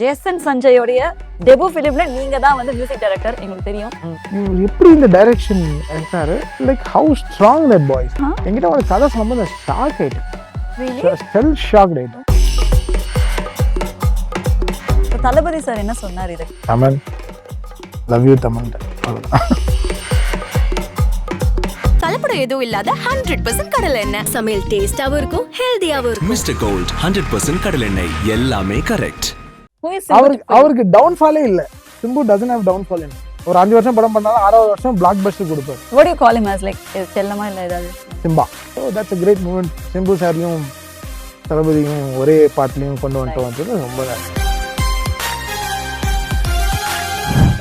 Jason சஞ்சயோடைய debut ஃபிலிம்ல நீங்க தான் வந்து மியூசிக் டைரக்டர் எங்களுக்கு தெரியும். எப்படி இந்த டைரக்ஷன் எடுத்தாரு? Like how strong that boys? என்கிட்ட ஒரு கதை சொல்லும்போது நான் ஷாக் ஆயிட்டேன்? ஸ்டெல் ஷாக் ஆயிட்டேன் தளபதி சார் என்ன சொன்னார் இது? தமிழ். லவ் யூ தமிழ் கலப்படம் எதுவும் இல்லாத ஹண்ட்ரட் பர்சன்ட் கடலை எண்ணெய். சமையல் டேஸ்டாவும் இருக்கும் ஹெல்தியாவும் இருக்கும். மிஸ்டர் கோல்ட் ஹண்ட்ரட் பர்சன்ட் கடலெண்ணெய் எல்லாமே கரெக்ட் அவருக்கு? அவருக்கு டவுன்ஃபாலே இல்லை. சிம்பு டசன் ஹேவ் டவுன்ஃபால் ஒரு அஞ்சு வருஷம் படம் பண்ணாலும் ஆறாவது வருஷம் பிளாக் பஸ்டர் கொடுப்பாரு him as like இது செல்லமா இல்ல ஏதாவது? Simba. So that's a great moment Simbu சாரையும் தளபதியும் ஒரே பாட்டிலையும் கொண்டு வந்துட்டு வந்தது ரொம்ப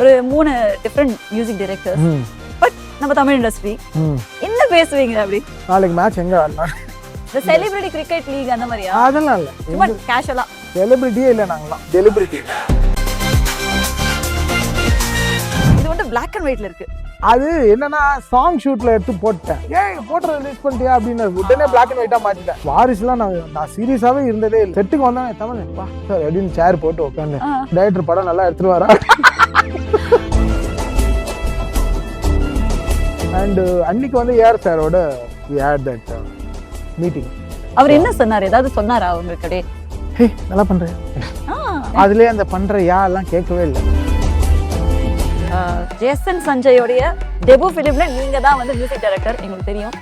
ஒரு மூணு டிஃப்ரெண்ட் மியூசிக் டைரக்டர் ம். பட் நம்ம தமிழ் இண்டஸ்ட்ரி பேசுவீங்க அப்படி? நாளைக்கு மேட்ச் எங்கே ஆடலாம் இந்த செலிபிரிட்டி கிரிக்கெட் லீக் அந்த மாதிரியா? அதெல்லாம் இல்லை. சும்மா கேஷுவலா செலிபிரிட்டியே இல்லை நாங்களாம் செலிபிரிட்டி இது வந்து பிளாக் அண்ட் ஒயிட்ல இருக்கு. அது என்னன்னா சாங் ஷூட்ல எடுத்து போட்டேன். ஏய் போட்டோ ரிலீஸ் பண்ணிட்டியா அப்படின்னு. உடனே பிளாக் அண்ட் ஒயிட்டா மாத்திட்டேன். வாரிசுலாம் நான் நான் சீரியஸாவே இருந்ததே இல்லை. செட்டுக்கு வந்தாங்க தமிழ் பா சார் அப்படின்னு சேர் போட்டு உட்காந்து. டைரக்டர் படம் நல்லா எடுத்துட்டு வரா. அண்ட் அன்னைக்கு வந்து ஏஆர் சாரோட ஏட் தட் மீட்டிங் அவர் என்ன சொன்னார்? ஏதாவது சொன்னாரா உங்களுக்கு ஹே நல்லா பண்றேன். ஆ, அதுலயே அந்த பண்ற யா எல்லாம் கேட்கவே இல்லை. ஜேசன் சஞ்சயோடைய டெபு ஃபிலிம்ல நீங்க தான் வந்து மியூசிக் டைரக்டர் எங்களுக்கு தெரியும்.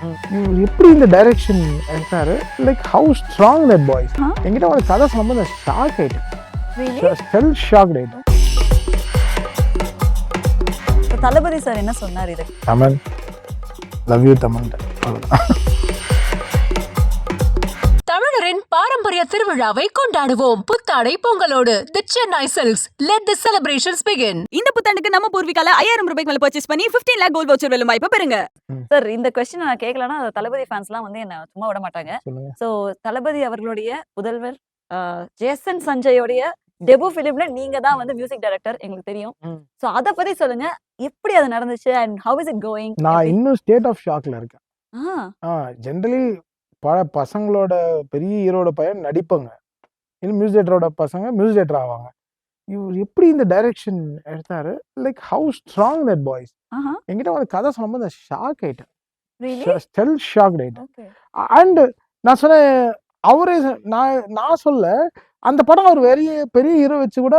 எப்படி இந்த டைரக்ஷன் எடுத்தாரு? Like how strong that boys? என்கிட்ட ஒரு கதை சொல்லும்போது ஷாக் ஆயிட்டேன்? ஸ்டெல் ஷாக் ஆயிட்டேன் தளபதி சார் என்ன சொன்னார் இது? Tamil love you Tamil. தமிழரின் பாரம்பரிய திருவிழாவை கொண்டாடுவோம். புத்தாடை பொங்கலோடு. The Chennai Silks let the celebrations begin இந்த புத்தாண்டுக்கு நம்ம பூர்விகால ஐயாயிரம் ரூபாய்க்கு மேல பர்ச்சேஸ் பண்ணி 15 லேக் கோல்ட் வவுச்சர் வெல்லும் வாய்ப்பு பெறுங்க. சார் இந்த கொஸ்டின் நான் கேட்கலன்னா தளபதி ஃபேன்ஸ்லாம் வந்து என்ன சும்மா விட மாட்டாங்க. ஸோ தளபதி அவர்களுடைய புதல்வர் ஜேசன் சஞ்சயோடைய டெபு ஃபிலிம்ல நீங்க தான் வந்து மியூசிக் டைரக்டர் எங்களுக்கு தெரியும். ஸோ அதை பத்தி சொல்லுங்க. எப்படி அது நடந்துச்சு? And how is it going நான் இன்னும் ஸ்டேட் ஆஃப் ஷாக்ல இருக்கேன். ஆ. ஜென்ரலி பல பசங்களோட பெரிய ஹீரோட பையன் நடிப்பாங்க. இல்லை மியூசிக் டேரக்டரோட பசங்க மியூசிக் டேரக்டர் ஆவாங்க. இவர் எப்படி இந்த டைரக்ஷன் எடுத்தாரு? Like how strong that boys என்கிட்ட ஒரு கதை சொல்லும்போது நான் ஷாக் ஆயிட்டேன். ஸ்டெல் ஷாக் ஆயிட்டேன். அண்ட் நான் சொன்னேன் அவரே நான் நான் சொல்ல அந்த படம் அவர் பெரிய பெரிய ஹீரோ வச்சு கூட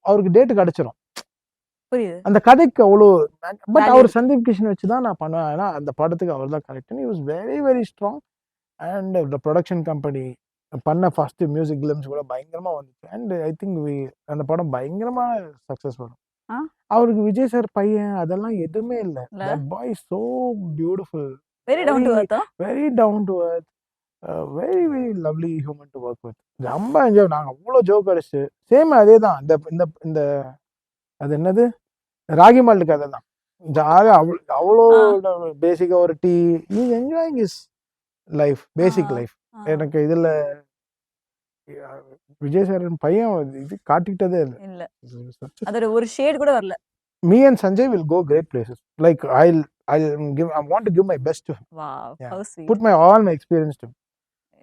அவருக்கு டேட்டு கிடைச்சிரும். அந்த கதைக்கு அவ்வளோ பட். அவர் சந்தீப் கிஷன் வச்சு தான் நான் பண்ணுவேன். ஏன்னா அந்த படத்துக்கு அவர் தான் correct was very very strong and the production company பண்ண ஃபர்ஸ்ட் மியூசிக் கிளிம்ஸ் கூட பயங்கரமா வந்துச்சு. அண்ட் ஐ திங்க் அந்த படம் பயங்கரமா சக்ஸஸ் வரும். அவருக்கு விஜய் சார் பையன் அதெல்லாம் எதுவுமே இல்லை? That boy so beautiful very down to earth very down to earth very very lovely human to work with ரொம்ப என்ஜாய் நாங்கள் அவ்வளோ ஜோக் அடிச்சு சேம் அதே தான் இந்த இந்த இந்த அது என்னது? ராகி மால்ட் கதை தான் ஜாலியாக அவ்வளோ அவ்வளோ பேசிக்காக ஒரு tea. Is enjoying is life basic. Life எனக்கு இதில் விஜய் சாரன் பையன் இது காட்டிக்கிட்டதே இல்லை. அதோட ஒரு ஷேட் கூட வரல. Me and Sanjay will go great places like I I give I want to give my best to sweet put my all my experience to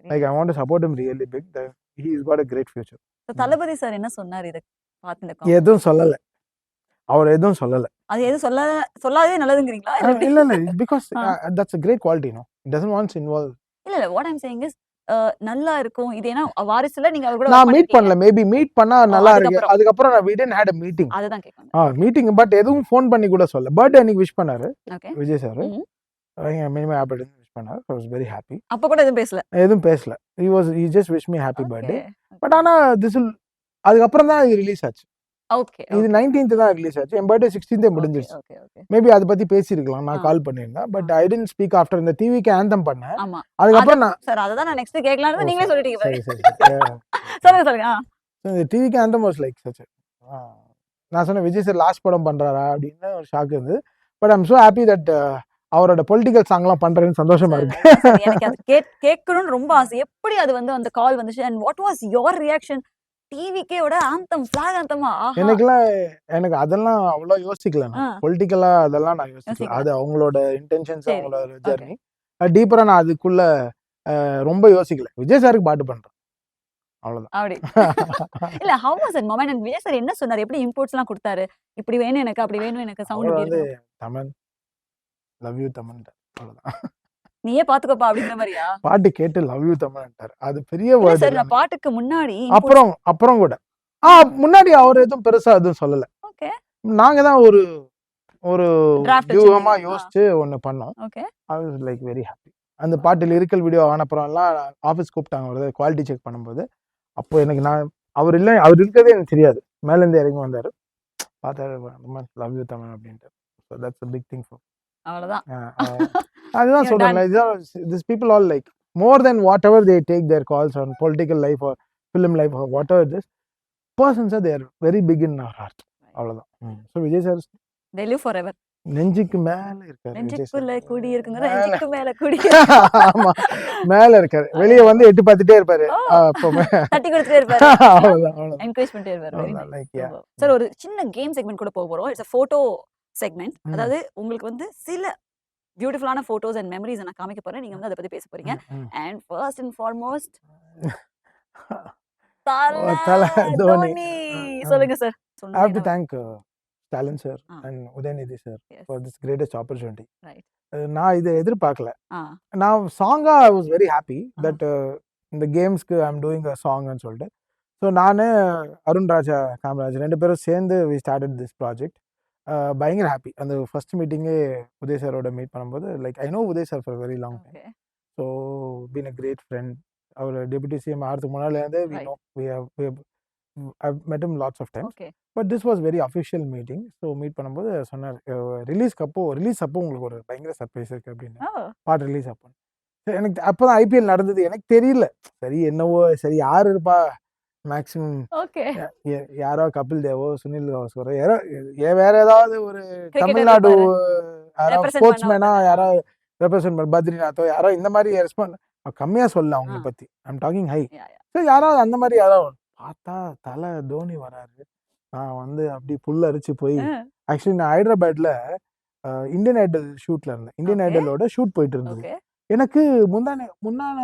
like I want to support him really big. That he's got a great future. Thalapathy sir என்ன சொன்னார் இது பார்த்து? எதுவும் சொல்லல. அவர் எதுவும் சொல்லல. அது எதுவும் சொல்ல சொல்லாதே நல்லதுங்கிறீங்களா? இல்ல? இல்ல because. That's a great quality no it doesn't want to involve இல்ல இல்ல. வாட் ஐம் சேயிங் இஸ் நல்லா இருக்கும். இது ஏன்னா வாரிசுல நீங்க அவர் கூட நான் மீட் பண்ணல. மேபி மீட் பண்ணா நல்லா இருக்கு. அதுக்கப்புறம். நான் we didn't had a meeting. அதுதான் கேட்கணும். ஆ மீட்டிங் பட் எதுவும் ஃபோன் பண்ணி கூட சொல்ல பர்த்டே அன்னைக்கு விஷ் பண்ணாரு. விஜய் சார் ம்ம். மினிமம் ஹாப்பி விஷ் பண்ணாரு. ஐ வாஸ் வெரி ஹாப்பி அப்ப கூட எதுவும் பேசல? எதுவும் பேசல. Was he just wish me happy birthday. Okay but ஆனா will அதுக்கப்புறம் தான் இது ரிலீஸ் ஆச்சு. ஓகே இது 19th தான் ரிலீஸ் ஆச்சு. என் பர்த்டே 16th முடிஞ்சிருச்சு. மேபி அதை பத்தி பேசியிருக்கலாம். நான். கால் பண்ணியிருந்தேன். But I didn't speak after இந்த டிவிக்கு ஆந்தம் பண்ணேன். அதுக்கப்புறம் நான் சார் அததான் நான் நெக்ஸ்ட் கேட்கலாம்னு ஓ, நீங்களே சொல்லிட்டீங்க. சொல்லுங்க இந்த டிவிக்கு ஆந்தம் வாஸ் லைக் சச் நான் சொன்னேன் விஜய் சார் லாஸ்ட் படம் பண்றாரா? அப்படின்னு ஒரு ஷாக் இருந்தது. But I'm so happy that அவரோட பொலிட்டிக்கல் சாங்லாம் பண்றேன்னு சந்தோஷமா இருக்கு. எனக்கு அது கேட்- கேட்கணும்னு ரொம்ப ஆசை. எப்படி அது வந்து அந்த கால் வந்துச்சு? And what was your reaction டிவிக்கே விட ஆந்தம் ஃபிளாக் ஆந்தமா எனக்குலாம் எனக்கு அதெல்லாம் அவ்வளோ யோசிக்கல பொலிட்டிக்கலா அதெல்லாம் நான் யோசிக்கல. அது அவங்களோட இன்டென்ஷன்ஸ் அவங்களோட ஜெர்னி டீப்பரா நான் அதுக்குள்ள ரொம்ப யோசிக்கல. விஜய் சாருக்கு பாட்டு பண்றேன். அவ்வளவுதான். அப்படி. இல்ல how was that moment and Vijay sir என்ன சொன்னாரு? எப்படி இன்புட்ஸ் எல்லாம் கொடுத்தாரு? இப்படி வேணும் எனக்கு அப்படி வேணும் எனக்கு சவுண்ட் வந்து தமன் லவ் யூ தமன் அவ்வளவுதான். நீயே பாத்துக்கோப்பா அப்படிங்கிற மாதிரியா? பாட்டு கேட்டு லவ் யூ தமன்ட்டார் அது பெரிய சார் நான் பாட்டுக்கு முன்னாடி அப்புறம் அப்புறம் கூட. ஆ முன்னாடி அவர் எதுவும் பெருசா எதுவும் சொல்லல. ஓகே. நாங்க தான் ஒரு ஒரு வியூகமா. யோசிச்சு ஒண்ணு பண்ணோம். Okay. I was like very happy அந்த பாட்டு லிரிக்கல் வீடியோ ஆனப்புறம்லாம் ஆஃபீஸ் கூப்பிட்டாங்க ஒரு குவாலிட்டி செக் பண்ணும்போது. அப்போ எனக்கு நான் அவர் இல்லை அவர் இருக்கிறதே எனக்கு தெரியாது. மேலேருந்து இறங்கி வந்தார். பார்த்தாரு லவ் யூ தமிழ் அப்படின்ட்டு. So that's big thing for அவ்வளவுதான். அதுதான் சொல்றேன் இதுதான் this people all like more then whatever they take their calls on political life or film life or whatever this persons are there very big in our heart அவ்வளோதான் so Vijay sir they live forever. நெஞ்சுக்கு மேல இருக்காரு நெஞ்சுக்குள்ள sir குடி இருக்குங்க மேல. நெஞ்சுக்கு மேல குடி. ஆமா மேல இருக்காரு. வெளிய வந்து எட்டி பார்த்துட்டே இருப்பாரு. ஓ. அப்போ தட்டி கொடுத்துட்டே இருப்பாரு. அவ்வளவுதான் அவ்வளவுதான். என்கரேஜ் பண்ணிட்டே இருப்பாரு. சார் ஒரு சின்ன கேம் செக்மெண்ட் கூட போக போறோம். இட்ஸ் போட்டோ செக்மெண்ட் ம். அதாவது உங்களுக்கு வந்து சில பியூட்டிஃபுல்லான போட்டோஸ் அண்ட் மெமரிஸ் நான் காமிக்க போறேன் நீங்க வந்து அதை பத்தி பேச போறீங்க and first and foremost Dhoni. சொல்லுங்க sir Ah. and Udaynidhi sir Yes. for this greatest opportunity. Right. Uh, நான் இதை எதிர்பார்க்கல நான் சாங்கா I was very happy. That இந்த கேம்ஸ்க்கு ஐ எம் டூயிங் அ சாங்னு சொல்லிட்டு ஸோ நான் அருண் ராஜா காமராஜ் ரெண்டு பேரும் சேர்ந்து வி ஸ்டார்டட் திஸ் ப்ராஜெக்ட் பயங்கர ஹாப்பி. அந்த ஃபர்ஸ்ட் மீட்டிங்கே உதய் சாரோட மீட் பண்ணும்போது like I know Uday sir for very long time. So been a great friend. Our deputy CM ஆகிறதுக்கு முன்னாலேருந்தே we. Know we met him lots of time but this was very official meeting. So meet பண்ணும்போது சொன்னார் ரிலீஸ்க்கு அப்போ release அப்போ உங்களுக்கு ஒரு பயங்கர surprise இருக்குது அப்படின்னு. ஓ. பாட்டு ரிலீஸ் அப்போ எனக்கு அப்போ தான் ஐபிஎல் நடந்தது. எனக்கு தெரியல. சரி என்னவோ சரி யார் இருப்பா? மேக்ஸிமம் ஓகே யாரோ கபில் தேவோ சுனில் கவாஸ்கரோ யாரோ ஏ- வேற ஏதாவது ஒரு தமிழ்நாடு. யாரோ ஸ்போர்ட்ஸ் மேனா. யாரோ ரெப்ரசென்ட் பண்ண பத்ரிநாத்தோ யாரோ இந்த மாதிரி ரெஸ்பாண்ட் கம்மியாக சொல்லல அவங்கள. பற்றி ஐம் டாக்கிங் ஹை. சரி யாராவது அந்த மாதிரி யாராவது பார்த்தா தலை தோனி வராரு நான் வந்து அப்படி புல் அரிச்சு போய் ஆக்சுவலி நான் ஹைதராபாத்ல இந்தியன் ஐடல் ஷூட்ல இருந்தேன் இந்தியன். ஐடலோட ஷூட் போயிட்டு இருந்தது எனக்கு முந்தானே முன்னான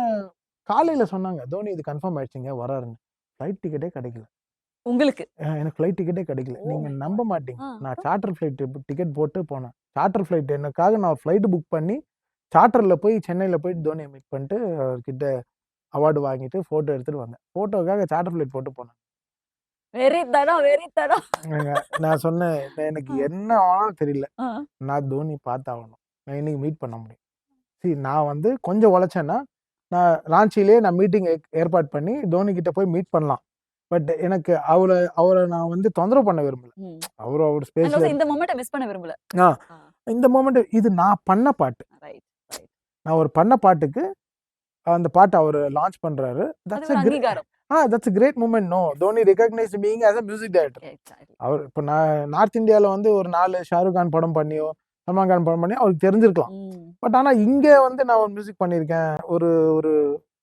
காலையில சொன்னாங்க தோனி இது கன்ஃபார்ம் ஆயிடுச்சுங்க வராருன்னு ஃப்ளைட் டிக்கெட்டே கிடைக்கல. உங்களுக்கு? எனக்கு ஃப்ளைட் டிக்கெட்டே கிடைக்கல. நீங்க நம்ப மாட்டீங்க. நான் சார்ட்டர் ஃப்ளைட் டிக்கெட் போட்டு போனேன். சார்ட்டர் ஃப்ளைட் எனக்காக நான் ஃப்ளைட் புக் பண்ணி சார்ட்டர்ல போய் சென்னையில போய் தோனியை மீட் பண்ணிட்டு அவர்கிட்ட அவார்டு வாங்கிட்டு போட்டோ எடுத்துட்டு வந்தேன். போட்டோக்காக சார்ட்டர் ஃப்ளைட் போட்டு போனேன். நான் சொன்னேன் "நான் எனக்கு. என்ன ஆனாலும் தெரியல. நான் தோனி பார்த்தாகணும். நான் இன்னைக்கு மீட் பண்ண முடியும். சரி நான் வந்து கொஞ்சம் உழைச்சேன்னா நான் ராஞ்சிலே நான் மீட்டிங் ஏற்பாடு பண்ணி தோனி கிட்ட போய் மீட் பண்ணலாம். பட் எனக்கு அவரை அவரை நான் வந்து தொந்தரவு பண்ண விரும்பல. அவர் அவர் also இந்த மொமெண்ட்டை மிஸ் பண்ண விரும்பல. ஆ. இந்த மூமெண்ட் இது நான் பண்ண பாட்டு. நான் ஒரு பண்ண பாட்டுக்கு அந்த பாட்டு அவர் லான்ச் பண்றாரு. That's uh that's great moment know Dhoni recognize being as a music director. அவர் இப்போ நான் நார்த் இந்தியாவில் வந்து ஒரு நாலு ஷாருக் கான் படம் பண்ணியோ கான் படம் பண்ணியோ அவருக்கு தெரிஞ்சிருக்கலாம். பட் ஆனால் இங்கே வந்து நான் ஒரு மியூசிக் பண்ணியிருக்கேன். ஒரு ஒரு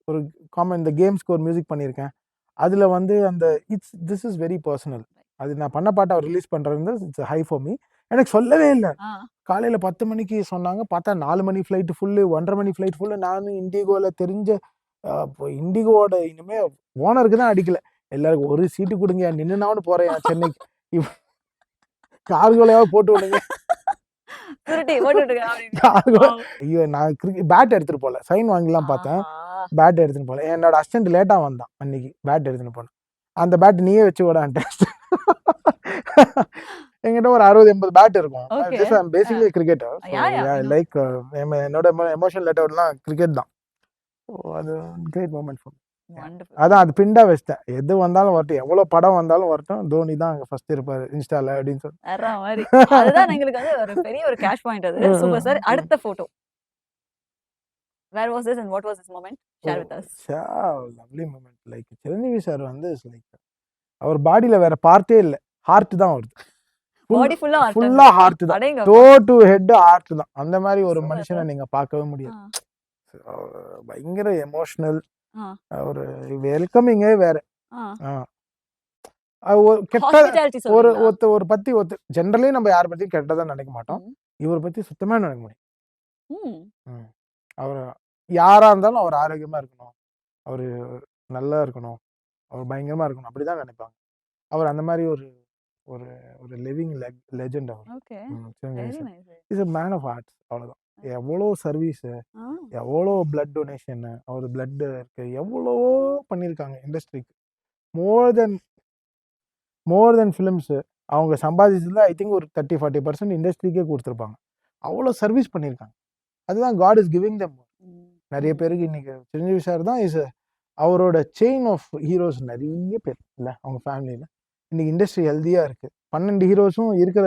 ஒரு காமன் இந்த கேம்ஸ்க்கு ஒரு மியூசிக் பண்ணியிருக்கேன். அதில் வந்து அந்த it's this is very personal அது நான் பண்ண பாட்டை அவர் ரிலீஸ் பண்ணுறது இட்ஸ் ஹை ஃபார் மீ எனக்கு சொல்லவே இல்லை. காலையில் பத்து மணிக்கு சொன்னாங்க பார்த்தா நாலு மணி ஃப்ளைட்டு ஃபுல்லு ஒன்றரை மணி ஃப்ளைட் ஃபுல்லு நானும் இண்டிகோவில் தெரிஞ்ச இண்டிகோவோட இனிமே ஓனருக்கு தான் அடிக்கல. எல்லாருக்கும் ஒரு சீட்டு கொடுங்க நின்னுனாவது போறேன் சென்னைக்கு? கார்கோலையாவது போட்டு விடுங்க சுருட்டி போட்டு விட்டுருங்க அப்படின்னு. கார்கோ ஆ. ஐயோ நான் கிரிக்கெட் பேட் எடுத்துட்டு போல. சைன் வாங்கலாம் பார்த்தேன். பேட் எடுத்துன்னு போல. என்னோட அசிஸ்டன்ட் லேட்டா வந்தான் அன்னைக்கு. பேட் எடுத்துன்னு போனேன். அந்த பேட் நீயே வச்சு விடான்ட்டு என்கிட்ட ஒரு அறுபது எண்பது பேட் இருக்கும். Basically cricketer know. லைக் என்னோட எமோஷனல் லெட்டர்லாம் கிரிக்கெட் தான். அது கிரேட் மூமெண்ட் ஃபார். அதான் அது பிண்டா வச்சிட்டேன் எது வந்தாலும் வரட்டும். எவ்வளவு படம் வந்தாலும் வரட்டும். தோனி தான் அங்க ஃபர்ஸ்ட் இருப்பாரு இன்ஸ்டால அப்படின்னு சொல்லி. அதுதான் எங்களுக்கு வந்து ஒரு பெரிய ஒரு கேஷ் பாயிண்ட் அது. சூப்பர் சார் அடுத்த photo where was this and what was this moment share with us lovely moment like Chiranjeevi sir வந்து லைக் அவர் பாடியில வேற பார்ட்டே இல்ல. ஹார்ட் தான் வருது பாடி ஃபுல்லா ஃபுல்லா ஹார்ட் தான். டோ டு ஹெட் ஹார்ட் தான். அந்த மாதிரி ஒரு மனுஷனை. நீங்க பார்க்கவே முடியாது. பயங்கர எமோஷனல். ஒரு வெல்கமிங்கே வேற. கெட்ட ஒரு ஒருத்த ஒரு பத்தி ஒருத்த ஜென்ரலி நம்ம யாரை பத்தியும் கெட்டதா நினைக்க மாட்டோம். இவரை பத்தி சுத்தமா நினைக்க முடியும். அவர் யாரா இருந்தாலும் அவர் ஆரோக்கியமா இருக்கணும். அவர் நல்லா இருக்கணும். அவர் பயங்கரமா இருக்கணும். அப்படிதான் நினைப்பாங்க. அவர் அந்த மாதிரி ஒரு ஒரு ஒரு living legend our. Is a man of arts அவ்வளோதான் எவ்வளோ சர்வீஸு எவ்வளோ பிளட் டொனேஷனு அவர் பிளட் இருக்கு எவ்வளவோ பண்ணியிருக்காங்க இண்டஸ்ட்ரிக்கு மோர் தென் மோர் தென் ஃபிலிம்ஸு அவங்க சம்பாதிச்சதுல ஐ திங்க் ஒரு தேர்ட்டி ஃபார்ட்டி பர்சன்ட் இண்டஸ்ட்ரிக்கே கொடுத்துருப்பாங்க. அவ்வளோ சர்வீஸ் பண்ணியிருக்காங்க. அதுதான் காட் இஸ் கிவிங் தம் நிறைய பேருக்கு இன்னைக்கு சிரஞ்சீவி சார் தான் இஸ் அவரோட செயின் ஆஃப் ஹீரோஸ் நிறைய பேர் இல்லை அவங்க ஃபேமிலியில் இன்னைக்கு இண்டஸ்ட்ரி ஹெல்த்தியாக இருக்கு. பன்னெண்டு ஹீரோஸும் இருக்கிற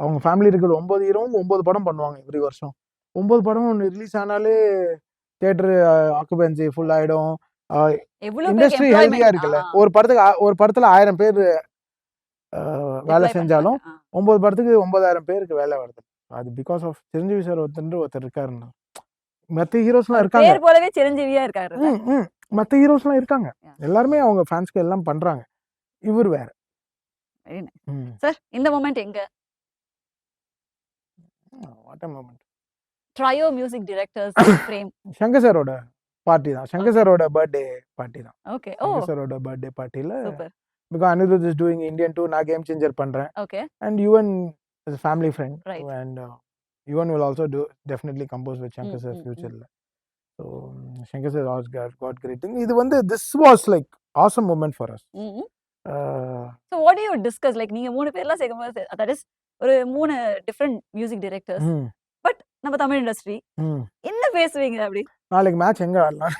அவங்க ஃபேமிலி இருக்கிற ஒன்பது ஹீரோவும் ஒன்பது படம் பண்ணுவாங்க எவ்ரி வருஷம். ஒன்பது படம் ஒன்று ரிலீஸ் ஆனாலே தேட்டரு ஆக்குபென்சி ஃபுல் ஆகிடும் இண்டஸ்ட்ரி ஹெல்த்தியாக இருக்குல்ல. ஒரு படத்துக்கு ஒரு படத்தில் ஆயிரம் பேர் வேலை செஞ்சாலும் ஒன்பது படத்துக்கு ஒன்பதாயிரம் பேருக்கு வேலை வருது. அது பிகாஸ் ஆஃப் சிரஞ்சீவி சார் ஒருத்தர் ஒருத்தர் இருக்காருன்னு மற்ற ஹீரோஸ்லாம் இருக்காங்க. போலவே சிரஞ்சீவியா இருக்காரு ம், ம். மத்த ஹீரோஸ்லாம் இருக்காங்க. எல்லாருமே அவங்க ஃபேன்ஸ்க்கு எல்லாம் பண்றாங்க. இவர் வேற. சார் இந்த மொமெண்ட் எங்க? What a moment. Trio music directors from Shankar சாரோட பார்ட்டி தான். சங்கர் சாரோட பர்த்டே பார்ட்டி தான். Okay oh. சாரோட பர்த்டே பார்ட்டியில் super. Because Anirudh is doing Indian two நான் கேம் சேஞ்சர் பண்றேன். Okay and Yuvan is family friend. And Yuvan will also do definitely compose with Shankar sir. ஃபியூச்சரில் so Shankar sir also got great thing இது வந்து this was like awesome moment for us so what you discuss like நீங்க மூணு பேர்லாம் சேர்க்கும்போது that is ஒரு மூணு different music directors நம்ம தமிழ் இண்டஸ்ட்ரி என்ன பேசுவீங்க அப்படி? நாளைக்கு மேட்ச் எங்க ஆடலாம்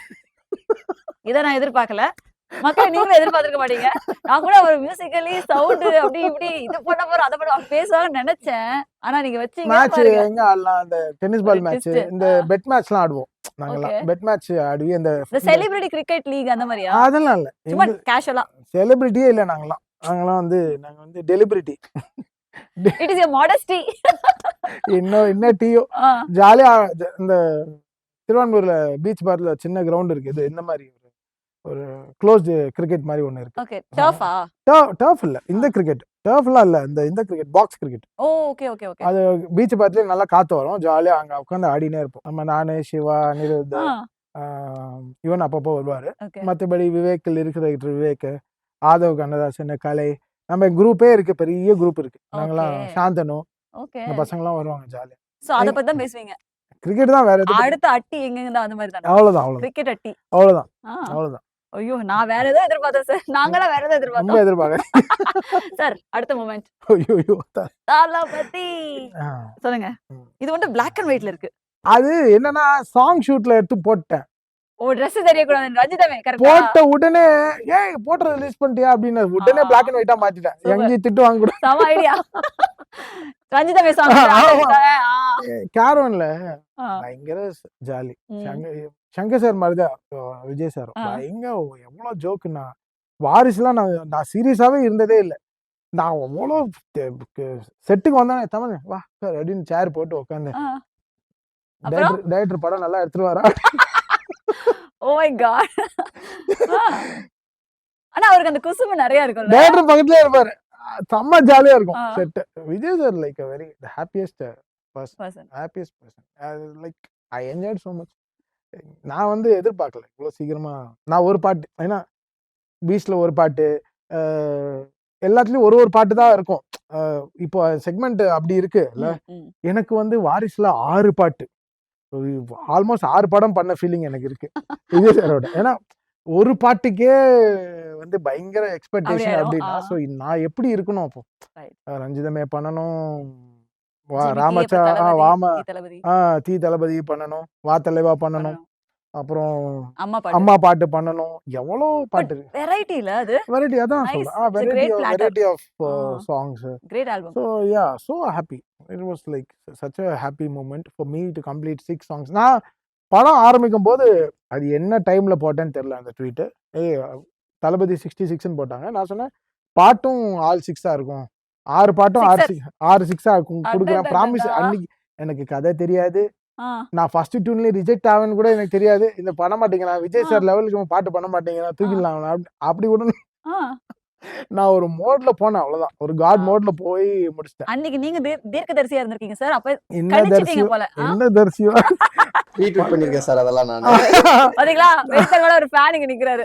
இதை நான் எதிர்பார்க்கல. மக்கள் நீங்களும் எதிர்பார்த்திருக்க மாட்டீங்க. நான் கூட அவர் மியூசிக்கலி சவுண்ட் அப்படி இப்படி இது பண்ண போறோம் அதை பண்ண பேசுவாங்கன்னு நினைச்சேன். ஆனா நீங்க வச்சீங்க மேட்ச். எங்க ஆடலாம் அந்த டென்னிஸ் பால் ஒரு மேட்ச். இந்த. பெட் மேட்ச்லாம் ஆடுவோம் நாங்கெல்லாம். பெட் மேட்ச் ஆடி அந்த செலிபிரிட்டி கிரிக்கெட் லீக் அந்த மாதிரியா? அதெல்லாம் இல்ல. சும்மா கேஷுவலா செலிபிரிட்டியே இல்ல நாங்கெல்லாம். நாங்கெல்லாம் வந்து நாங்க வந்து டெலிபிரிட்டி இட் இஸ் யர் மாடஸ்டி இன்னும் என்ன டீயோ ஜாலியா இந்த திருவான்மூர்ல பீச் பார்ல சின்ன கிரவுண்ட் இருக்கு. இது இந்த மாதிரி ஒரு க்ளோஸ்டு கிரிக்கெட் மாதிரி ஒண்ணு இருக்கு. ஓகே டர்ஃபா டர்ஃப் இல்ல. இந்த கிரிக்கெட் டர்ஃப்லாம் இல்ல. இந்த இந்த cricket box cricket okay okay okay அது பீச் பார்த்துலேயே நல்லா காத்து வரும். ஜாலியா அங்க உட்காந்து ஆடினே இருப்போம். நம்ம நானு சிவா அனிருத் இவன் அப்பப்போ வருவாரு. மற்றபடி விவேக்கில் இருக்கிற விவேக் ஆதவ் கண்ணதாசன் கலை நம்ம குரூப்பே இருக்கு பெரிய குரூப் இருக்கு. Okay. சாந்தனு ஓகே. இந்த பசங்கலாம் வருவாங்க ஜாலியா. சோ அத பத்தி தான் பேசுவீங்க. கிரிக்கெட் தான் வேற அடுத்த அட்டி எங்க தான் அந்த மாதிரி தானே அவ்வளவுதான் அவ்வளவுதான். கிரிக்கெட் அட்டி. அவ்வளவுதான். அவ்வளவுதான். ஐயோ நான் வேற ஏதோ எதிர்பார்த்தேன் சார். நாங்களா வேற ஏதோ எதிர்பார்த்தோம். எதிர்பார்க்க சார் அடுத்த மூமெண்ட். ஐயோ ஐயோ தளபதி. சொல்லுங்க. இது வந்து பிளாக் அண்ட் ஒயிட்ல இருக்கு. அது என்னன்னா சாங் ஷூட்ல எடுத்து போட்டேன். ஓ Dress தெரியக்கூடாது ரஞ்சிதமே கரெக்டா போட்ட உடனே ஏய் போட்டோ ரிலீஸ் பண்ணிட்டியா? அப்படின்னு உடனே ஆ. பிளாக் அண்ட் ஒயிட்டா மாத்திட்டேன். Super. எங்கேயும் திட்டு வாங்க கூட சம ஐடியா ரஞ்சிதமே சாங் ஆமா. கேரவன்ல பயங்கர ஜாலி. சங்கர் சார் மாதிரி தான் அஹ் விஜய் சார். ஆ. பயங்கர எவ்வளோ ஜோக்குண்ணா வாரிசுலாம் நான் நான் சீரியஸாவே இருந்ததே இல்லை. நான் அவ்வளோ செட்டுக்கு வந்தானே தமிழ் வா சார் அப்படின்னு சேர் போட்டு உட்காந்து அப்புறம்? டைரக்டர் படம் நல்லா எடுத்துட்டு வரா ஓ மை காட் ஆனா அவருக்கு அந்த குசும்பு நிறைய இருக்கும்ல. டைரக்டர் பக்கத்துலயே இருப்பாரு. செம்ம ஜாலியா இருக்கும். Set Vijay sir like a very happiest Person. Happiest person like I enjoyed so much நான் வந்து எதிர்பார்க்கல. இவ்வளோ சீக்கிரமா நான் ஒரு பாட்டு ஏன்னா பீச்ல ஒரு பாட்டு எல்லாத்துலயும் ஒரு ஒரு பாட்டு தான் இருக்கும். இப்போ செக்மெண்ட் அப்படி இருக்கு. எனக்கு வந்து வாரிசுல ஆறு பாட்டு. ஆல்மோஸ்ட் ஆறு படம் பண்ண ஃபீலிங் எனக்கு இருக்கு விஜய் சாரோட ஏன்னா ஒரு பாட்டுக்கே வந்து பயங்கர எக்ஸ்பெக்டேஷன். அப்படின்னா. ஸோ நான் எப்படி இருக்கணும் அப்போ ரஞ்சிதமே பண்ணணும் வா ராமச்சா வாம தி தளபதி ஆ தீ தளபதி பண்ணணும் வா தலைவா பண்ணணும். அப்புறம் அம்மா பாட்டு. பண்ணணும். எவ்வளோ பாட்டு. வெரைட்டி இல்ல அது. வெரைட்டி அதான். சொல்றேன். Variety of. Variety of. Songs great album so yeah so happy it was like such a happy moment for me to complete six songs நான் படம் ஆரம்பிக்கும் போது அது என்ன டைம்ல போட்டேன்னு தெரியல அந்த ட்வீட்டு ஏய் தளபதி சிக்ஸ்டி சிக்ஸ்னு போட்டாங்க. நான் சொன்னேன் பாட்டும் ஆல் சிக்ஸா இருக்கும். ஆறு பாட்டும் ஆறு. சிக்ஸ் ஆறு சிக்ஸா இருக்கும். கொடுக்குறேன். ப்ராமிஸ் அன்னைக்கு எனக்கு கதை தெரியாது. நான் ஃபர்ஸ்ட் டியூன்ல ரிஜெக்ட் ஆவேன்னு கூட எனக்கு தெரியாது. இந்த பண்ண மாட்டேங்கிறான் விஜய். சார் லெவலுக்கு பாட்டு பண்ண மாட்டேங்கிறான் தூக்கிடலாம் அப்படி- அப்படி கூட நான் ஒரு மோட்ல போனேன். அவ்வளவுதான். ஒரு காட். மோட்ல போய் முடிச்சிட்டேன். அன்னைக்கு நீங்க தீர்- தீர்க்கதரிசியா இருந்திருக்கீங்க சார். அப்ப என்ன தரிசியோ? என்ன தரிசியோ? ரீட்வீட் பண்ணிருக்கேன் சார் அதெல்லாம் நான். பாத்தீங்களா? வேசரோட ஒரு ஃபேன் இங்க நிக்கிறாரு.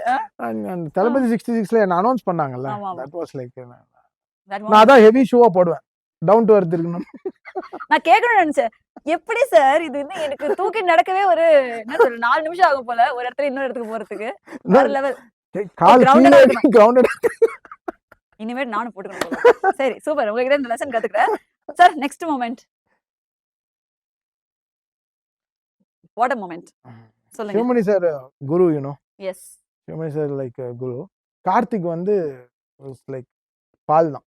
தளபதி சிக்ஸ்டி சிக்ஸ்ல என்ன அனௌன்ஸ் ஆமா. தட் வாஸ் லைக் நான். அதான் ஹெவி ஷூவா போடுவேன். டவுன் டு எர்த் இருக்கணும். நான் கேட்கணும்னு நினைச்சேன். எப்படி சார் இது வந்து எனக்கு தூக்கி நடக்கவே ஒரு என்ன நாலு நிமிஷம் ஆகும் போல ஒரு இடத்துல இன்னொரு இடத்துக்கு போறதுக்கு. வேற லெவல் இனிமேல் நானும் போட்டுக்கணும். சரி சூப்பர் உங்ககிட்ட இந்த lesson கத்துக்கிறேன். Sir next moment what a moment சொல்லுங்க. Sivamani sir guru you know yes Sivamani sir like guru Karthik வந்து லைக் பால் தான்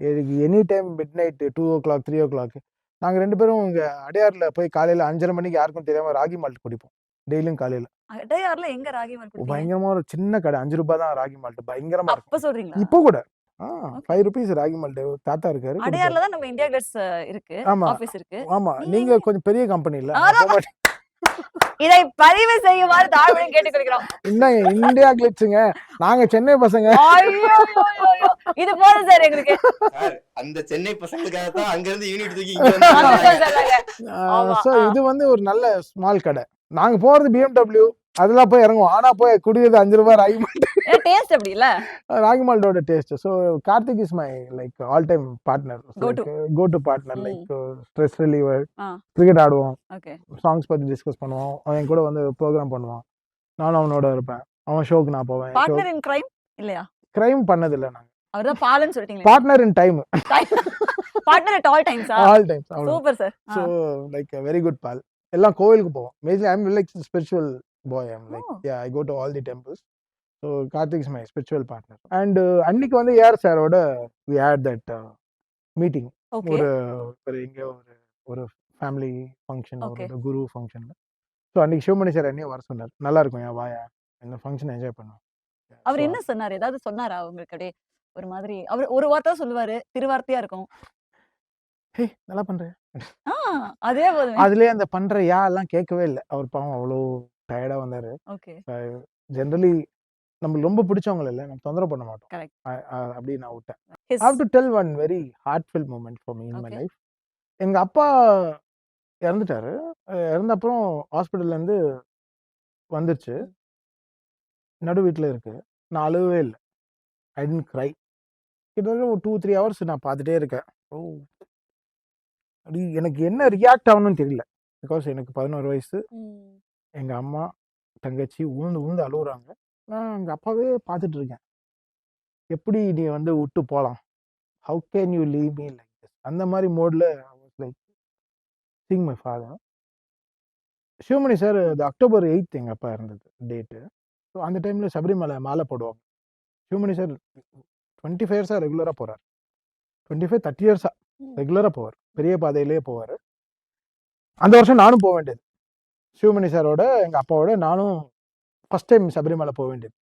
any time midnight two o'clock three o'clock நாங்கள் ரெண்டு பேரும் இங்கே அடையாரில் போய் காலையில் அஞ்சரை மணிக்கு யாருக்கும் தெரியாமல் ராகி மால்ட் குடிப்போம். டெய்லியும் காலையில். அடையார்ல எங்க ராகி மால் குடிப்பீங்க? பயங்கரமா ஒரு சின்ன கடை அஞ்சு ரூபாய் தான் ராகி மால்ட் பயங்கரமா இருக்கும். அப்ப சொல்றீங்களா? இப்போ கூட. ஃபைவ் ருபீஸ் ராகி மால்ட் தாத்தா இருக்காரு. அடையார்ல தான் நம்ம இந்தியா கிளட்ஸ் இருக்கு. ஆமா. ஆபீஸ் இருக்கு. ஆமா. நீங்க நீங்க கொஞ்சம் பெரிய கம்பெனி இல்ல. இதை பதிவு செய்யுமாறு தாழ்மையும் கேட்டுக்கொள்கிறோம். இன்னும் இந்தியா கிளிட்ஸுங்க நாங்க சென்னை பசங்க. இது போதும் சார் எங்களுக்கு. அந்த சென்னை பசங்களுக்காக தான் அங்க இருந்து யூனிட் தூக்கி. இது வந்து ஒரு நல்ல ஸ்மால் கடை. நாங்க போறது பிஎம்டபிள்யூ அதெல்லாம் போய் இறங்குவோம். ஆனா போய் குடியது அஞ்சு ரூபாய் ராகி மால்ட் டேஸ்ட் அப்படி இல்ல? Ragi மால்ட்டோட taste so Karthik is my like all time partner. Go to partner. Like stress reliever. Cricket ஆடுவோம். சாங்ஸ் பத்தி டிஸ்கஸ் பண்ணுவோம். அவன் கூட வந்து ப்ரோக்ராம் பண்ணுவான். நானும் அவனோட இருப்பேன். அவன் ஷோக்கு நான் போவேன். பார்ட்னர் இன் கிரைம் இல்லையா? கிரைம் பண்ணதில்லை நாங்க. அவர்தான் பாலன்னு சொல்லிட்டீங்களே. Partner in time partner at all டைம்ஸா all times super sir so like very good pal எல்லாம் கோவிலுக்கு போவோம். Majorly I'm like spiritual boy I'm like Oh. I go to all the temples so Karthik is my spiritual partner and அன்னைக்கு வந்து AR சாரோட we had that meeting ஒரு ஒரு இங்கே ஒரு ஒரு ஃபேமிலி ஃபங்க்ஷன். ஒரு குரு ஃபங்க்ஷனில் ஸோ அன்னைக்கு சிவமணி சார் என்னையும் வர சொன்னார். நல்லா இருக்கும் என் வாயா? இந்த ஃபங்க்ஷன் என்ஜாய் பண்ணுவோம். அவர் என்ன சொன்னாரு? ஏதாவது சொன்னாரா உங்களுக்கு அப்படியே ஒரு மாதிரி. அவர் ஒரு வார்த்தை சொல்லுவாரு. திருவார்த்தையா இருக்கும். ஹே நல்லா பண்றேன் ஆ அதே போதுமே. அதுலயே அந்த பண்ற யா எல்லாம் கேட்கவே இல்லை. அவர் பாவம் அவ்வளோ டயர்டா வந்தாரு. ஓகே. ஜென்ரலி நம்மளுக்கு ரொம்ப பிடிச்சவங்க இல்லை நம்ம தொந்தரவு பண்ண மாட்டோம். அப்படி நான் விட்டேன். Have to tell one very heartful moment for me in my. Life எங்க அப்பா இறந்துட்டாரு. இறந்த அப்புறம் ஹாஸ்பிட்டல்ல இருந்து வந்துருச்சு. நடு வீட்டில் இருக்கு. நான் அழுகவே இல்லை. ஐ டென்ட் க்ரை கிட்டத்தட்ட ஒரு டூ த்ரீ ஹவர்ஸ் நான் பார்த்துட்டே இருக்கேன். ஓ! அப்படி எனக்கு என்ன ரியாக்ட் ஆகணும்னு தெரியல. பிகாஸ் எனக்கு பதினோரு வயசு. எங்கள் அம்மா தங்கச்சி உழுந்து உழுந்து அழுகுறாங்க நான் எங்கள் அப்பாவே பார்த்துட்டு இருக்கேன் எப்படி நீ வந்து விட்டு போகலாம் how can you leave me like this அந்த மாதிரி மோடில் like sing my father Sivamani sir அது அக்டோபர் எயித் எங்கள் அப்பா இருந்தது டேட்டு ஸோ அந்த டைமில் சபரிமலை மாலை போடுவாங்க. சிவமணி சார் டுவெண்ட்டி ஃபைவ் இயர்ஸாக ரெகுலராக போகிறார் டுவெண்ட்டி ஃபைவ் தேர்ட்டி இயர்ஸாக ரெகுலராக போவார். பெரிய பாதையிலேயே போவார். அந்த வருஷம் நானும் போக வேண்டியது. சிவமணி சாரோட எங்கள் அப்பாவோட நானும் ஃபஸ்ட் டைம் சபரிமலை போக வேண்டியது.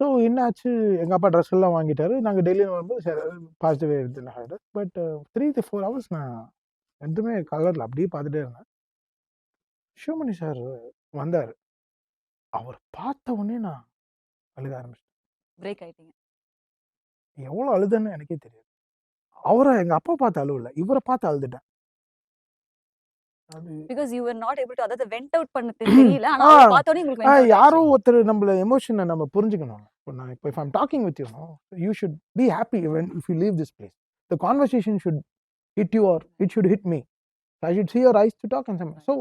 ஸோ என்னாச்சு? எங்கள் அப்பா ட்ரெஸ் எல்லாம் வாங்கிட்டாரு. நாங்கள் டெய்லியும் வரும்போது சரி பாசிட்டிவ் எடுத்து but three to four hours நான் எதுவுமே கலரில் அப்படியே பார்த்துட்டே இருந்தேன். சிவமணி சார் வந்தார். அவர் பார்த்த உடனே நான் அழுக ஆரம்பிச்சிட்டேன். பிரேக் ஆயிட்டீங்க. எவ்வளோ அழுதுன்னு எனக்கே தெரியாது. அவரை எங்கள் அப்பா பார்த்து அழுவல. இவரை பார்த்து அழுதுட்டேன். Because you are not able to அதாவது வெண்ட் அவுட் பண்ண தெரியல. ஆனா பார்த்தோனே உங்களுக்கு யாரோ. ஒருத்தர் நம்மள எமோஷனை நம்ம புரிஞ்சுக்கணும். இப்போ நான் இப்போ if I'm talking with you you should be happy when if you leave this place the conversation should hit you or it should hit me I should see your eyes to talk and some so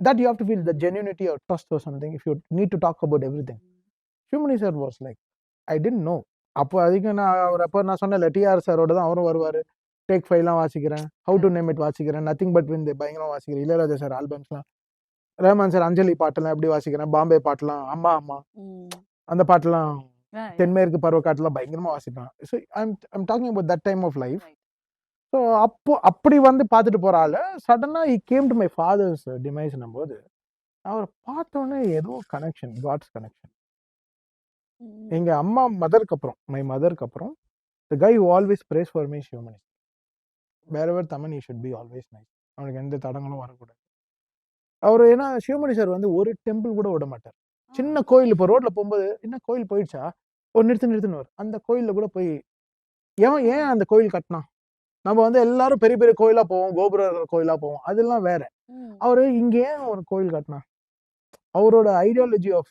that you have to feel the genuinity or trust or something if you need to talk about everything. Shumani sir was like I didn't know. அப்போ அதுக்கு நான் அவர் அப்போ நான் சொன்னேன் TR சாரோட தான் அவரும் வருவார். டேக் ஃபைவ்லாம் வாசிக்கிறேன். ஹவு டு நேம் இட் வாசிக்கிறேன். நத்திங் பட் வின் பயங்கரம் வாசிக்கிறேன். இளையராஜா சார் ஆல்பம்ஸ்லாம் ரஹ்மான் சார் அஞ்சலி பாட்டெல்லாம் எப்படி வாசிக்கிறேன்? பாம்பே பாட்டெல்லாம் அம்மா அம்மா. அந்த பாட்டெல்லாம். தென்மேற்கு பருவக்காட்டுலாம் பயங்கரமா வாசிப்பேன். So I'm I'm talking about that time of life. So அப்போ அப்படி வந்து பார்த்துட்டு போற ஆளு சடனாக he came to my father's டிமைஸ்னும் போது அவரை பார்த்தோன்னே ஏதோ கனெக்ஷன் காட்ஸ் கனெக்ஷன் ம். எங்க அம்மா மதருக்கு அப்புறம் மை மதருக்கு அப்புறம் the guy always prays for me Sivamani whatever Thaman he should be always nice அவனுக்கு எந்த தடங்களும் வரக்கூடாது. அவர் ஏன்னா சிவமணி சார் வந்து ஒரு டெம்பிள் கூட விட மாட்டார். சின்ன கோயில் இப்போ ரோட்ல போகும்போது என்ன கோயில் போயிடுச்சா? ஒரு நிறுத்து நிறுத்துன்னு வரும் அந்த கோயில்ல கூட போய் ஏன் ஏன் அந்த கோயில் கட்டினான்? நம்ம வந்து எல்லாரும் பெரிய பெரிய கோயிலா போவோம் கோபுர கோயிலா போவோம். அதெல்லாம் வேற. அவரு இங்க ஏன் ஒரு கோயில் கட்டினா அவரோட ஐடியாலஜி ஆஃப்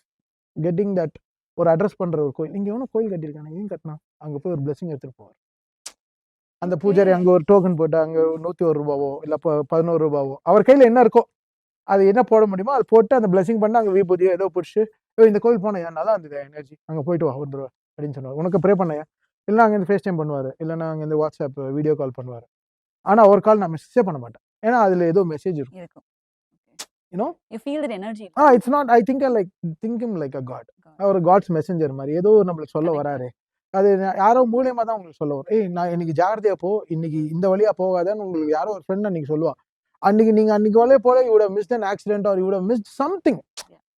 கெட்டிங் தட் ஒரு அட்ரஸ் பண்ற ஒரு கோயில். இங்க எவனும் கோயில் கட்டியிருக்காங்க ஏன் கட்டினா அங்க போய் ஒரு blessing எடுத்துட்டு போவார். அந்த பூஜாரி அங்க ஒரு டோக்கன் போட்டு அங்க நூத்தி ஒரு ரூபாவோ இல்ல பதினோரு ரூபாவோ அவர் கையில என்ன இருக்கோ அது என்ன போட முடியுமோ அது போட்டு அந்த blessing பண்ணி அங்க விபூதியோ ஏதோ பிடிச்சி இந்த கோயில் போனையா நல்லா இருந்தது எனர்ஜி அங்க போயிட்டு வா ஒரு தடவை அப்படின்னு சொன்னார் உனக்கு ப்ரே பண்ணையா இல்லை அங்கே இந்த ஃபேஸ் டைம் பண்ணுவார். இல்லைன்னா அங்கே இந்த வாட்ஸ்அப் வீடியோ கால் பண்ணுவார். ஆனால் ஒரு கால் நான் மெசேஜே பண்ண மாட்டேன். ஏன்னா அதில் ஏதோ மெசேஜ் இருக்கும். Energy uh it's not I think like think like a god ஒரு காட்ஸ் மெசஞ்சர் மாதிரி. ஏதோ நம்மளுக்கு சொல்ல. வராரு. அது யாரோ மூலியமா தான் உங்களுக்கு சொல்ல வரும். ஏய் நான் இன்னைக்கு ஜாகிரதையா போ. இன்னைக்கு இந்த வழியா போகாதன்னு உங்களுக்கு யாரோ ஒரு ஃப்ரெண்ட் அன்னைக்கு சொல்லுவா அன்னைக்கு நீங்க அன்னைக்கு வழியா போல he would miss an accident or he would miss something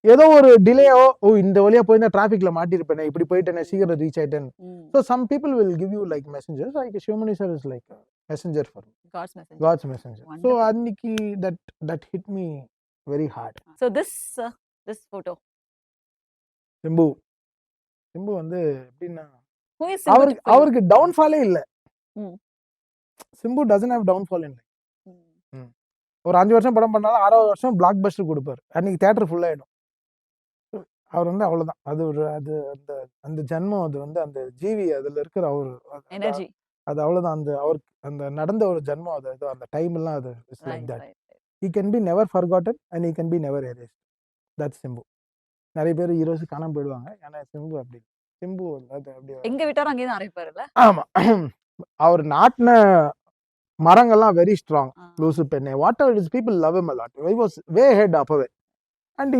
ஏதோ ஒரு டிலேயோ ஓ இந்த வழியா போயிருந்தா டிராஃபிக்ல மாட்டிருப்பேன் இப்படி போயிட்டேன் சீக்கிரம் ரீச் ஆயிட்டேன் so some people will give you like messengers like Sivamani sir is like messenger for god's messenger so. அன்னைக்கு that that hit me very hard so this this photo Simbu Simbu வந்து எப்படின்னா அவருக்கு அவருக்கு டவுன்ஃபாலே இல்ல. ம். Simbu doesn't have downfall இல்லை. ஒரு அஞ்சு வருஷம் படம் பண்ணாலும் ஆறாவது வருஷம் பிளாக் பஸ்டர் கொடுப்பாரு. அன்னைக்கு தேட்டர் ஃபுல் ஆயிடும். அவர் வந்து அவ்வளவுதான். அது ஒரு அது அந்த அந்த ஜன்மம் அது வந்து அந்த ஜீவி அதுல இருக்கிற அவர். அது- அது அவ்வளவுதான். அந்த அவருக்கு அந்த நடந்த ஒரு ஜன்மம் அது ஏதோ அந்த டைம் எல்லாம் அது it's like that he can be never forgotten and he can be never erased. That's Simbu நிறைய பேர் ஹீரோஸ் காணாம போயிடுவாங்க. ஏன்னா சிம்பு அப்படி சிம்பு அது எங்க விட்டாரோ அங்கேயே தான் அரைப்பாருல்ல? ஆமா. அவர் நாட்டின மரங்கள்லாம் வெரி ஸ்ட்ராங் லூசு பெண்ணே. Whatever is people love him a lot I was way head அப்பவே அண்ட்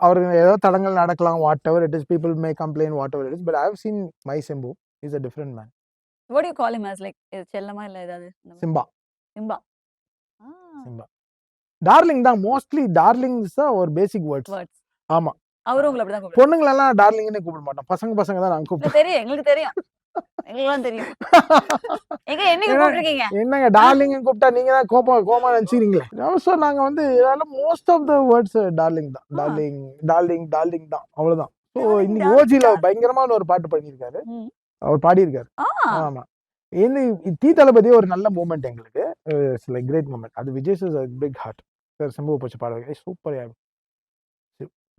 அவருக்கு ஏதோ தடங்கள் நடக்கலாம் whatever it is people may complain whatever it is but I have seen my Simbu is a different man what you call him as like செல்லமா இல்ல ஏதாவது? Simba Simba Simba darling தான் mostly darling is ஒரு basic words ஆமா. அவரும் உங்களை அப்படிதான் பொண்ணுங்களெல்லாம் டார்லிங்னு கூப்பிட மாட்டோம் பசங்க பசங்க தான் நாங்க கூப்பிடுவோம் தெரியும். எங்களுக்கு தெரியும். ஏன்னா- என்னங்க டார்லிங் கூப்பிட்டா நீங்க தான் கோபா கோமா நினைச்சிருங்களே ஸோ நாங்க வந்து most of the words darling தான். டார்லிங் டார்லிங் டார்லிங் தான். அவ்வளவுதான். ஸோ இன்னைக்கு ஓஜில. பயங்கரமான ஒரு பாட்டு பண்ணியிருக்காரு. அவர் பாடியிருக்காரு. ஆமா. இந்த தீ தளபதி ஒரு நல்ல மூமெண்ட் எங்களுக்கு. இட்ஸ் லைக் கிரேட் மூமெண்ட் அது Vijay sir big heart sir Simbu வச்சு பாட சூப்பர்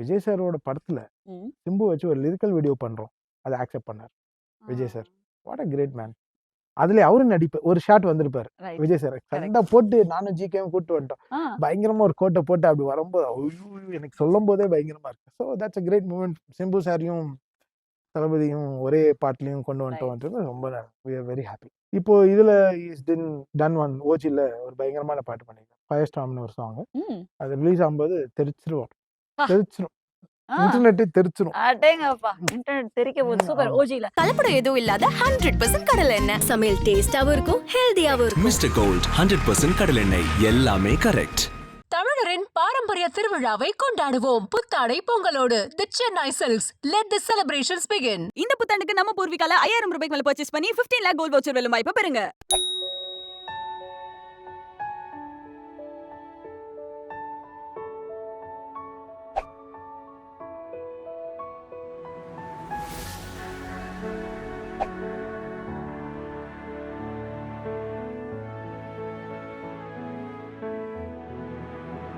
விஜய் சாரோட படத்துல. சிம்பு வச்சு ஒரு லிரிக்கல் வீடியோ பண்றோம். அதை அக்செப்ட் பண்ணார். Vijay sir. What a great man அதுல அவரு நடிப்பு ஒரு ஷாட் வந்திருப்பாரு விஜய் சார். சண்டை போட்டு நானும் ஜிகேவும் கூட்டு வந்துட்டோம். பயங்கரமா ஒரு கோட்டை போட்டு அப்படி வரும்போது எனக்கு சொல்லும் போதே பயங்கரமா இருக்கு. So that's a great moment Simbu சாரையும் தளபதியும் ஒரே பாட்டுலையும் கொண்டு வந்துட்டோம்ன்றது ரொம்ப வெரி ஹாப்பி இப்போ இதுல இஸ் டின் டன் ஒன் ஓஜில ஒரு பயங்கரமான பாட்டு பண்ணிருக்கேன் ஃபயர் ஸ்டாம்னு ஒரு சாங் அது ரிலீஸ் ஆகும்போது தெரிச்சிருவோம். தெரிச்சிரும் ஆ. இன்டர்நெட்டே தெரிச்சிரும் அடேங்கப்பா. இன்டர்நெட் தெரிக்க போகுது ம், சூப்பர். ஓஜில கலப்படம் எதுவும் இல்லாத ஹண்ட்ரட் பர்சன்ட் கடலை எண்ணெய். சமையல் டேஸ்டாவும் இருக்கும் ஹெல்தியாவும் இருக்கும். மிஸ்டர் கோல்ட் ஹண்ட்ரட் பர்சன்ட் கடலெண்ணெய் எல்லாமே கரெக்ட் தமிழரின் பாரம்பரிய திருவிழாவை கொண்டாடுவோம். புத்தாடை பொங்கலோடு. The Chennai silks let the celebrations begin இந்த புத்தாண்டுக்கு நம்ம பூர்விகால ஐயாயிரம் ரூபாய்க்கு மேல பர்ச்சேஸ் பண்ணி 15 லேக் கோல்ட் வவுச்சர் வெல்லும் வாய்ப்பு பெறுங்க.